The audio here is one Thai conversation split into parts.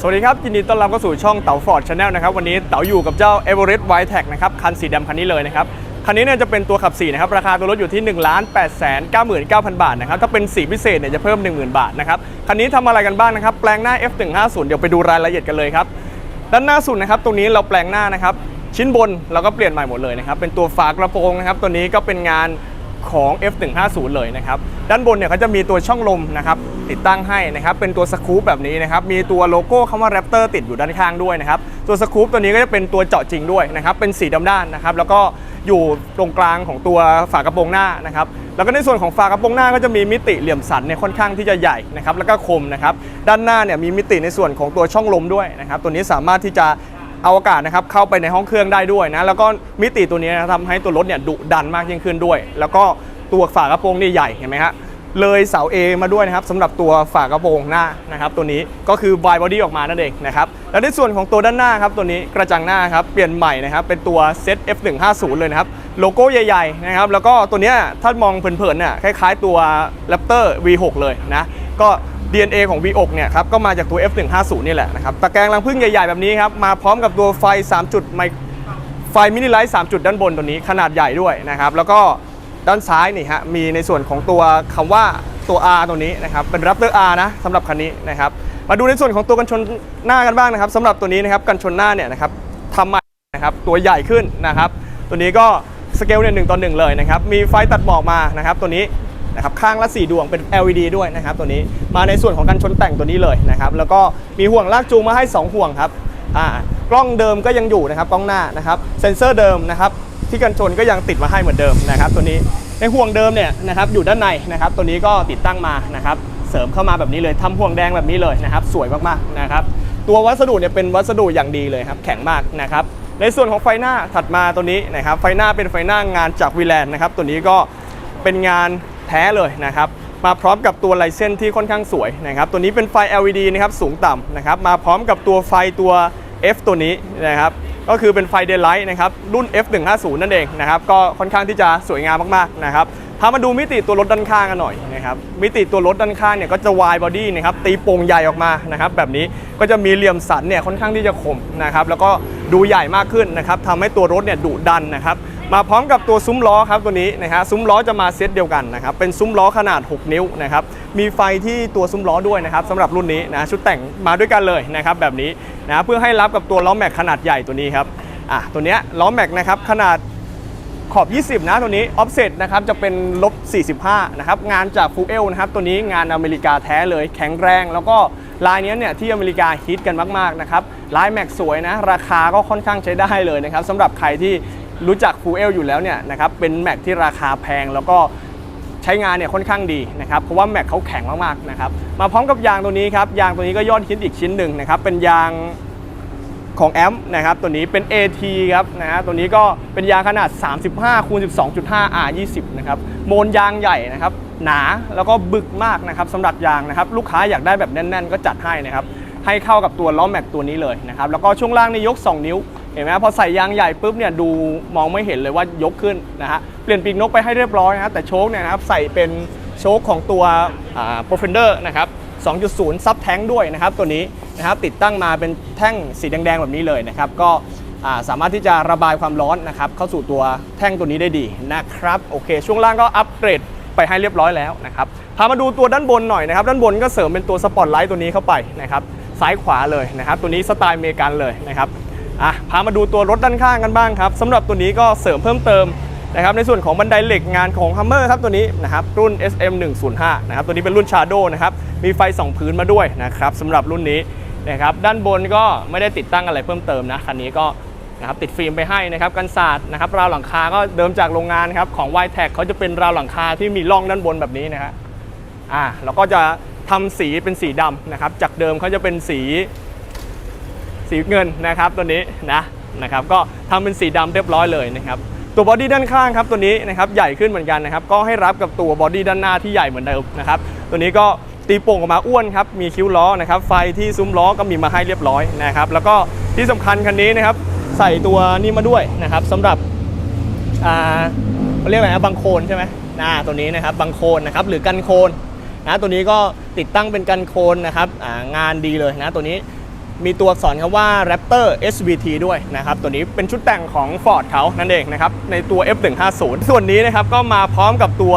สวัสดีครับยินดีต้อนรับเข้าสู่ช่องเต๋าฟอร์ดชาแนลนะครับวันนี้เต๋าอยู่กับเจ้า e v e r e s t w i t e t a g นะครับคันสีดำคันนี้เลยนะครับคันนี้เนี่ยจะเป็นตัวขับ4นะครับราคาตัวรถอยู่ที่1 8 9 9 9 0 0 บาทนะครับถ้าเป็นสีพิเศษเนี่ยจะเพิ่ม 10,000 บาทนะครับคันนี้ทำอะไรกันบ้างนะครับแปลงหน้า F150 เดี๋ยวไปดูรายละเอียดกันเลยครับด้านหน้าสุดนะครับตรงนี้เราแปลงหน้านะครับชิ้นบนเราก็เปลี่ยนใหม่หมดเลยนะครับเป็นตัวฝากระโปรงนะครับตัวนี้ก็เป็นงานของ F150 เลยนะครับ ด้านบนเนี่ยเขาจะมีตัวช่องลมนะครับติดตั้งให้นะครับเป็นตัวสกู๊ปแบบนี้นะครับมีตัวโลโก้คำว่า Raptor ติดอยู่ด้านข้างด้วยนะครับตัวสกู๊ปตัวนี้ก็จะเป็นตัวเจาะจริงด้วยนะครับเป็นสีดำด้านนะครับแล้วก็อยู่ตรงกลางของตัวฝากระโปรงหน้านะครับแล้วก็ในส่วนของฝากระโปรงหน้าก็จะมีมิติเหลี่ยมสันเนี่ยค่อนข้างที่จะใหญ่นะครับแล้วก็คมนะครับด้านหน้าเนี่ยมีมิติในส่วนของตัวช่องลมด้วยนะครับตัวนี้สามารถที่จะเอาอากาศนะครับเข้าไปในห้องเครื่องได้ด้วยนะแล้วก็มิติตัวนี้นะทำให้ตัวรถเนี่ยดุดันมากยิ่งขึ้นด้วย แล้วก็ ตัวฝากระโปรงนี่ใหญ่เห็นไหมฮะเลยเสา A มาด้วยนะครับสำหรับตัวฝากระโปรงหน้านะครับตัวนี้ก็คือ w ายบอดี้ออกมานั่นเองนะครับแล้วในส่วนของตัวด้านหน้าครับตัวนี้กระจังหน้าครับเปลี่ยนใหม่นะครับเป็นตัวเซต F150 เลยนะครับโลโก้ใหญ่ๆนะครับแล้วก็ตัวนี้ถ้ามองเผินๆเนี่ยคล้ายๆตัว Raptor V6 เลยนะก็ DNA ของ V6 เนี่ยครับก็มาจากตัว F150 นี่แหละนะครับตะแกรงรังพึ่งใหญ่ๆแบบนี้ครับมาพร้อมกับตัวไฟ 3 จุดไมไฟมินิไลท์3จุดด้านบนตัวนี้ขนาดใหญ่ด้วยนะครับแล้วก็ ด้านซ้ายนี่ฮะมีในส่วนของตัวคำว่าตัว R ตัวนี้นะครับเป็น Raptor R นะสำหรับคันนี้นะครับมาดูในส่วนของตัวกันชนหน้ากันบ้างนะครับสำหรับตัวนี้นะครับกันชนหน้าเนี่ยนะครับทำใหม่นะครับตัวใหญ่ขึ้นนะครับ ตัวนี้ก็สเกลเนี่ยหนึ่งต่อหนึ่งเลยนะครับมีไฟตัดหมอกมานะครับตัวนี้นะครับข้างละ 4 ดวงเป็น LED ด้วยนะครับตัวนี้มาในส่วนของการชนแต่งตัวนี้เลยนะครับแล้วก็มีห่วงลากจูงมาให้ 2 ห่วงครับอ่ากล้องเดิมก็ยังอยู่นะครับกล้องหน้านะครับเซ็นเซอร์เดิมนะครับ ที่กันชนก็ยังติดมาให้เหมือนเดิมนะครับตัวนี้ในห่วงเดิมเนี่ยนะครับอยู่ด้านในนะครับตัวนี้ก็ติดตั้งมานะครับเสริมเข้ามาแบบนี้เลยทำห่วงแดงแบบนี้เลยนะครับสวยมากๆนะครับตัววัสดุเนี่ยเป็นวัสดุอย่างดีเลยครับแข็งมากนะครับในส่วนของไฟหน้าถัดมาตัวนี้นะครับไฟหน้าเป็นไฟหน้างานจากวีแลนด์นะครับตัวนี้ก็เป็นงานแท้เลยนะครับมาพร้อมกับตัวไลเซนที่ค่อนข้างสวยนะครับตัวนี้เป็นไฟ LED นะครับสูงต่ำนะครับมาพร้อมกับตัวไฟตัว F ตัวนี้นะครับ ก็คือเป็นไฟเดลไลท์นะครับรุ่น F150 นั่นเองนะครับก็ค่อนข้างที่จะสวยงามมากๆนะครับพามาดูมิติตัวรถด้านข้างกันหน่อยนะครับมิติตัวรถด้านข้างเนี่ยก็จะวายบอดี้นะครับตีโป่งใหญ่ออกมานะครับแบบนี้ก็จะมีเหลี่ยมสันเนี่ยค่อนข้างที่จะคมนะครับแล้วก็ดูใหญ่มากขึ้นนะครับทำให้ตัวรถเนี่ยดุดันนะครับ มาพร้อมกับตัวซุ้มล้อครับตัวนี้นะฮะซุ้มล้อจะมาเซตเดียวกันนะครับเป็นซุ้มล้อขนาด 6 นิ้วนะครับมีไฟที่ตัวซุ้มล้อด้วยนะครับสำหรับรุ่นนี้นะชุดแต่งมาด้วยกันเลยนะครับแบบนี้นะเพื่อให้รับกับตัวล้อแม็กขนาดใหญ่ตัวนี้ครับอะตัวเนี้ยล้อแม็กนะครับขนาดขอบ 20 นะตัวนี้ offset นะครับจะเป็นลบ 45 นะครับ งานจากฟูเอลนะครับ ตัวนี้งานอเมริกาแท้เลยแข็งแรง แล้วก็ลายเนี้ยเนี่ยที่อเมริกาฮิตกันมาก ๆ นะครับ ลายแม็กสวยนะ ราคาก็ค่อนข้างใช้ได้เลยนะครับสำหรับใครที่ รู้จักฟูเอลอยู่แล้วเนี่ยนะครับเป็นแม็กที่ราคาแพงแล้วก็ใช้งานเนี่ยค่อนข้างดีนะครับเพราะว่าแม็กเขาแข็งมากๆนะครับมาพร้อมกับยางตัวนี้ครับยางตัวนี้ก็ยอดฮิตอีกชิ้นหนึ่งนะครับเป็นยางของแอมนะครับตัวนี้เป็น AT ครับนะฮะตัวนี้ก็เป็นยางขนาด 35คูณ12.5 R20 นะครับโมนยางใหญ่นะครับหนาแล้วก็บึกมากนะครับสำหรับยางนะครับลูกค้าอยากได้แบบแน่น ๆ ก็จัดให้นะครับให้เข้ากับตัวล้อแม็กตัวนี้เลยนะครับแล้วก็ช่วงล่างนี่ยก 2 นิ้ว เห็นไหมพอใส่ยางใหญ่ปุ๊บเนี่ยดูมองไม่เห็นเลยว่ายกขึ้นนะฮะเปลี่ยนปีกนกไปให้เรียบร้อยนะแต่โชคเนี่ยนะครับใส่เป็นโชคของตัวโปรเฟนเดอร์นะครับ 2.0 ซับแท้งด้วยนะครับตัวนี้นะครับติดตั้งมาเป็นแท่งสีแดงๆแบบนี้เลยนะครับก็สามารถที่จะระบายความร้อนนะครับเข้าสู่ตัวแท่งตัวนี้ได้ดีนะครับโอเค ช่วงล่างก็อัปเกรดไปให้เรียบร้อยแล้วนะครับพามาดูตัวด้านบนหน่อยนะครับด้านบนก็เสริมเป็นตัวสปอตไลท์ตัวนี้เข้าไปนะครับซ้ายขวาเลยนะครับตัวนี้สไตล์อเมริกันเลยนะครับ อะพามาดูตัวรถด้านข้างกันบ้างครับสำหรับตัวนี้ก็เสริมเพิ่มเติมนะครับในส่วนของบันไดเหล็กงานของ Hummer ครับตัวนี้นะครับรุ่น SM 105นะครับตัวนี้เป็นรุ่น Shadow นะครับมีไฟ 2 พื้นมาด้วยนะครับสำหรับรุ่นนี้นะครับด้านบนก็ไม่ได้ติดตั้งอะไรเพิ่มเติมนะคันนี้ก็นะครับติดฟิล์มไปให้นะครับกันศาสตร์นะครับราวหลังคาก็เดิมจากโรงงานครับของ y t e c เขาจะเป็นราวหลังคาที่มีร่องด้านบนแบบนี้นะฮะอ่าแล้วก็จะทำสีเป็นสีดำนะครับจากเดิมเขาจะเป็นสี สีเงินนะครับตัวนี้นะนะครับก็ทำเป็นสีดำเรียบร้อยเลยนะครับตัวบอดี้ด้านข้างครับตัวนี้นะครับใหญ่ขึ้นเหมือนกันนะครับก็ให้รับกับตัวบอดี้ด้านหน้าที่ใหญ่เหมือนเดิมนะครับตัวนี้ก็ตีโป่งออกมาอ้วนครับมีคิ้วล้อนะครับไฟที่ซุ้มล้อก็มีมาให้เรียบร้อยนะครับแล้วก็ที่สำคัญคันนี้นะครับใส่ตัวนี้มาด้วยนะครับสำหรับอ่าเขาเรียกว่าไงนะบังโคลนใช่ไหมอ่าตัวนี้นะครับบังโคลนนะครับหรือกันโคลนนะตัวนี้ก็ติดตั้งเป็นกันโคนนะครับงานดีเลยนะตัวนี้ มีตัวอักษรคำว่า Raptor SVT ด้วยนะครับ ตัวนี้เป็นชุดแต่งของ Ford เขานั่นเองนะครับ ในตัว F150 ส่วนนี้นะครับก็มาพร้อมกับตัว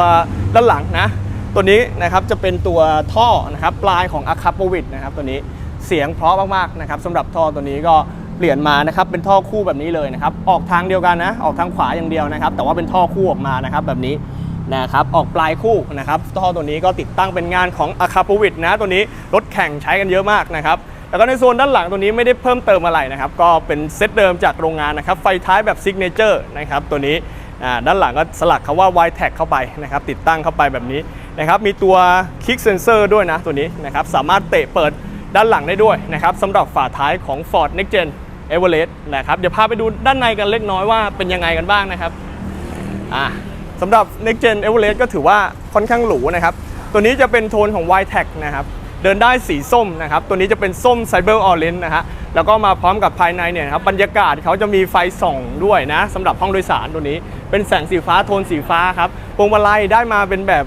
ด้านหลังนะ ตัวนี้นะครับจะเป็นตัวท่อนะครับปลายของ a c a p o v i t นะครับตัวนี้เสียงเพราะมากๆนะครับสำหรับท่อตัวนี้ก็เปลี่ยนมานะครับเป็นท่อคู่แบบนี้เลยนะครับ ออกทางเดียวกันนะ ออกทางขวาอย่างเดียวนะครับ แต่ว่าเป็นท่อคู่ออกมานะครับแบบนี้นะครับออกปลายคู่นะครับท่อตัวนี้ก็ติดตั้งเป็นงานของ a c a p o v i t นะตัวนี้รถแข่งใช้กันเยอะมากนะครับ แล้วก็ในโซนด้านหลังตัวนี้ไม่ได้เพิ่มเติมอะไรนะครับ ก็เป็นเซตเดิมจากโรงงานนะครับ ไฟท้ายแบบซิกเนเจอร์นะครับตัวนี้ด้านหลังก็สลักคำว่า y t a g เข้าไปนะครับติดตั้งเข้าไปแบบนี้นะครับมีตัว Kick Sensor ด้วยนะตัวนี้นะครับสามารถเตะเปิดด้านหลังได้ด้วยนะครับสำหรับฝาท้ายของ Ford Next Gen Everest นะครับเดี๋ยวพาไปดูด้านในกันเล็กน้อยว่าเป็นยังไงกันบ้างนะครับอะสำหรับ Next Gen Everest ก็ถือว่าค่อนข้างหรูนะครับตัวนี้จะเป็นโทนของ y t a g นะครับ เดินได้สีส้มนะครับ ตัวนี้จะเป็นส้มไซเบอร์ออเรนต์นะฮะ แล้วก็มาพร้อมกับภายในเนี่ยครับบรรยากาศเขาจะมีไฟส่องด้วยนะสำหรับห้องโดยสารตัวนี้ เป็นแสงสีฟ้าโทนสีฟ้าครับพวงมาลัยได้มาเป็นแบบ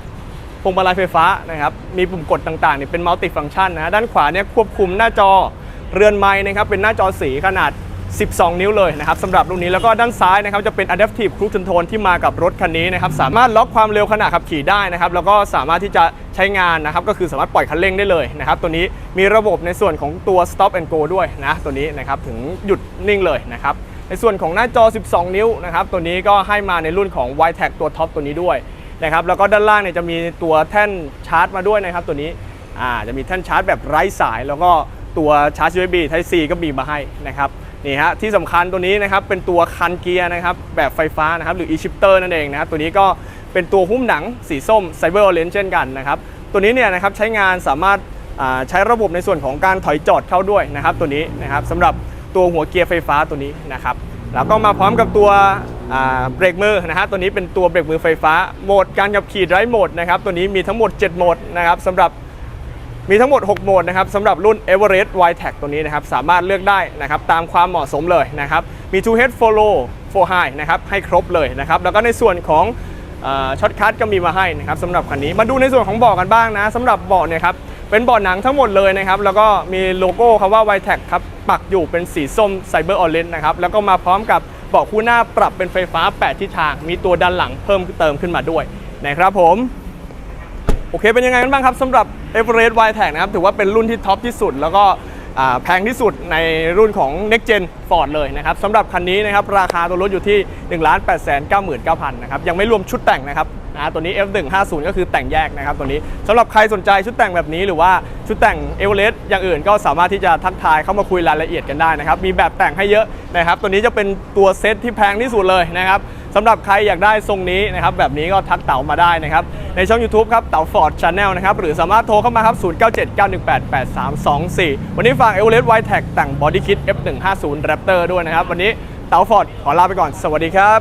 พวงมาลัยไฟฟ้านะครับ มีปุ่มกดต่างๆเนี่ยเป็นมัลติฟังก์ชันนะฮะด้านขวาเนี่ยควบคุมหน้าจอเรือนไม้นะครับเป็นหน้าจอสีขนาด 12 นิ้วเลยนะครับสำหรับรุ่นนี้แล้วก็ด้านซ้ายนะครับจะเป็น Adaptive Cruise Control ที่มากับรถคันนี้นะครับสามารถล็อกความเร็วขณะขับขี่ได้นะครับแล้วก็สามารถที่จะใช้งานนะครับก็คือสามารถปล่อยคันเร่งได้เลยนะครับตัวนี้มีระบบในส่วนของตัว Stop and Go ด้วยนะตัวนี้นะครับถึงหยุดนิ่งเลยนะครับในส่วนของหน้าจอ 12 นิ้วนะครับตัวนี้ก็ให้มาในรุ่นของ y t a g ตัวท็อปตัวนี้ด้วยนะครับแล้วก็ด้านล่างเนี่ยจะมีตัวแท่นชาร์จมาด้วยนะครับตัวนี้อ่าจะมีแท่นชาร์จแบบไร้สาย แล้วก็ตัวชาร์จ USB Type C ก็มีมาให้นะครับ นี่ฮะที่สำคัญตัวนี้นะครับเป็นตัวคันเกียร์นะครับแบบไฟฟ้านะครับหรือ e-shifter นั่นเองนะครับตัวนี้ก็เป็นตัวหุ้มหนังสีส้ม Cyber Orange เช่นกันนะครับตัวนี้เนี่ยนะครับใช้งานสามารถใช้ระบบในส่วนของการถอยจอดเข้าด้วยนะครับตัวนี้นะครับสำหรับตัวหัวเกียร์ไฟฟ้าตัวนี้นะครับแล้วก็มาพร้อมกับตัวเบรกมือนะฮะตัวนี้เป็นตัวเบรกมือไฟฟ้าโหมดการขับขี่ไร้โหมดนะครับตัวนี้มีทั้งหมด 7 โหมดนะครับสำหรับ มีทั้งหมด 6 โหมดนะครับสำหรับรุ่น Everest y t a g ตัวนี้นะครับสามารถเลือกได้นะครับตามความเหมาะสมเลยนะครับมี two head follow for high นะครับให้ครบเลยนะครับแล้วก็ในส่วนของช็อตคัทก็มีมาให้นะครับสำหรับคันนี้มาดูในส่วนของเบาะกันบ้างนะสำหรับเบาะเนี่ยครับเป็นเบาะหนังทั้งหมดเลยนะครับแล้วก็มีโลโก้คำว่า y t a g ครับปักอยู่เป็นสีส้ม Cyber Orange นะครับแล้วก็มาพร้อมกับเบาะคู่หน้าปรับเป็นไฟฟ้า 8 ทิศทาง มีตัวด้านหลังเพิ่มเติมขึ้นมาด้วยนะครับผม โอเคเป็นยังไงกันบ้างครับสำหรับ Everest y t a g นะครับถือว่าเป็นรุ่นที่ท็อปที่สุด แล้วก็แพงที่สุดในรุ่นของ Next Gen Ford เลยนะครับสำหรับคันนี้นะครับราคาตัวรถอยู่ที่ 1 8 9 9 9 0 0 0นะครับยังไม่รวมชุดแต่งนะครับนะตัวนี้ F150 ก็คือแต่งแยกนะครับตัวนี้สำหรับใครสนใจชุดแต่งแบบนี้หรือว่าชุดแต่ง Everest อย่างอื่นก็สามารถที่จะทักทายเข้ามาคุยรายละเอียดกันได้นะครับมีแบบแต่งให้เยอะนะครับตัวนี้จะเป็นตัวเซตที่แพงที่สุดเลยนะครับ สำหรับใครอยากได้ทรงนี้นะครับแบบนี้ก็ทักเต๋ามาได้นะครับในช่อง YouTube ครับเต๋าฟอร์ดชาแนลนะครับหรือสามารถโทรเข้ามาครับ0979188324 วันนี้ฝากเอเวอเรสต์ไวท์แท็กแต่งบอดี้คิด F150 Raptor ด้วยนะครับ วันนี้เต๋าฟอร์ดขอลาไปก่อน สวัสดีครับ